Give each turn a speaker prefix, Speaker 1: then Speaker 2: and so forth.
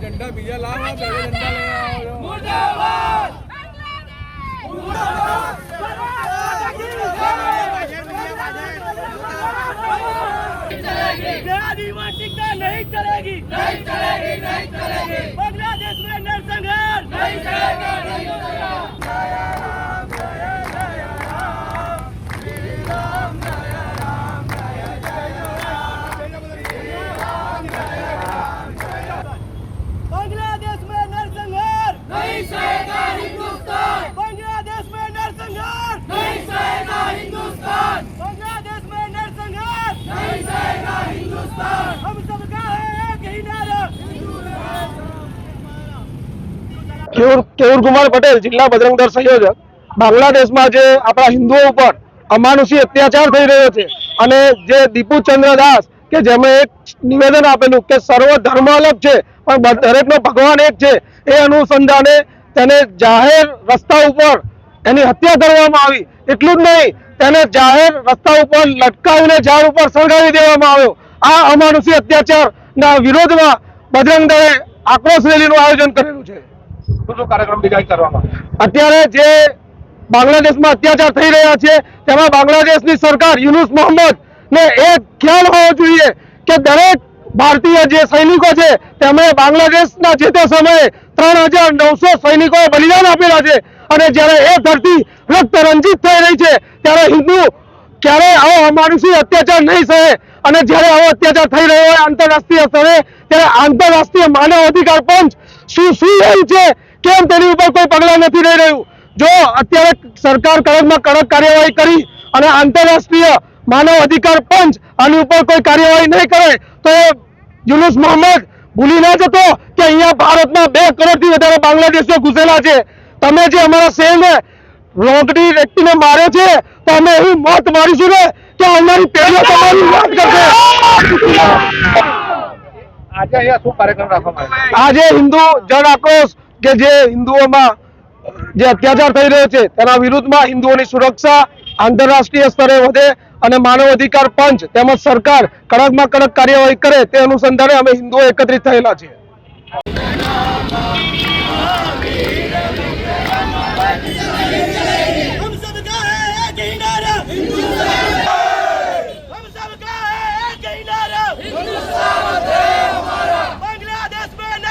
Speaker 1: બીજા લાવો બે જનતા લઈ આવો
Speaker 2: आदिवासिता नहीं चलेगी नहीं चलेगी
Speaker 3: કેવુર કુમાર પટેલ, જિલ્લા બજરંગ દળ સંયોજક, બાંગ્લાદેશમાં જે આપણા હિન્દુઓ ઉપર અમાનુષી અત્યાચાર થઈ રહ્યો છે અને જે દીપુ દાસ, કે જેમણે એક નિવેદન આપેલું કે સર્વ ધર્મ અલગ છે, પણ દરેકનો ભગવાન એક છે, એ અનુસંધાને તેને જાહેર રસ્તા ઉપર એની હત્યા કરવામાં આવી. એટલું જ નહીં, તેને જાહેર રસ્તા ઉપર લટકાવીને ઝાડ ઉપર સળગાવી દેવામાં આવ્યો. આ અમાનુષી અત્યાચારના વિરોધમાં બજરંગ આક્રોશ રેલીનું આયોજન કરેલું છે.
Speaker 4: શું શું કાર્યક્રમ ડિઝાઇન કરવામાં
Speaker 3: અત્યારે જે બાંગ્લાદેશમાં અત્યાચાર થઈ રહ્યા છે, તેમાં બાંગ્લાદેશની સરકાર યુનુસ મોહમ્મદ ને એ ખ્યાલ હોવો જોઈએ કે દરેક ભારતીય જે સૈનિકો છે, તેમણે બાંગ્લાદેશના જે તે સમયે ત્રણ હજાર નવસો સૈનિકોએ બલિદાન આપેલા છે અને જ્યારે એ ધરતી રક્ત રંજિત થઈ રહી છે, ત્યારે હિન્દુ ક્યારેય આવો અમાનુષી અત્યાચાર નહીં સહે અને જ્યારે આવો અત્યાચાર થઈ રહ્યો હોય આંતરરાષ્ટ્રીય સ્તરે, ત્યારે આંતરરાષ્ટ્રીય માનવ અધિકાર પંચ શું શું છે કેમ તેની ઉપર કોઈ પગલાં નથી લઈ રહ્યું? જો અત્યારે સરકાર કડકમાં કડક કાર્યવાહી કરી અને આંતરરાષ્ટ્રીય માનવ અધિકાર પંચ આની ઉપર કોઈ કાર્યવાહી નહીં કરે તો એ યુનુસ મોહમ્મદ ભૂલી ના જતો કે અહીંયા ભારતમાં બે કરોડથી વધારે બાંગ્લાદેશીઓ ઘૂસેલા છે. તમે જે અમારા શહેરને રોગડી વ્યક્તિને મારે છે તો અમે એવી મોત મારીશું ને કે અમારી પેઢીઓ તમારી વાત કરશે.
Speaker 4: આજે અહીંયા શું કાર્યક્રમ રાખવામાં
Speaker 3: આજે હિન્દુ જન આક્રોશ કે જે હિન્દુઓમાં જે અત્યાચાર થઈ રહ્યો છે, તેના વિરુદ્ધમાં હિન્દુઓની સુરક્ષા આંતરરાષ્ટ્રીય સ્તરે વધે અને માનવ અધિકાર પંચ તેમજ સરકાર કડકમાં કડક કાર્યવાહી કરે તે અનુસંધાને અમે હિન્દુઓ એકત્રિત થયેલા છીએ.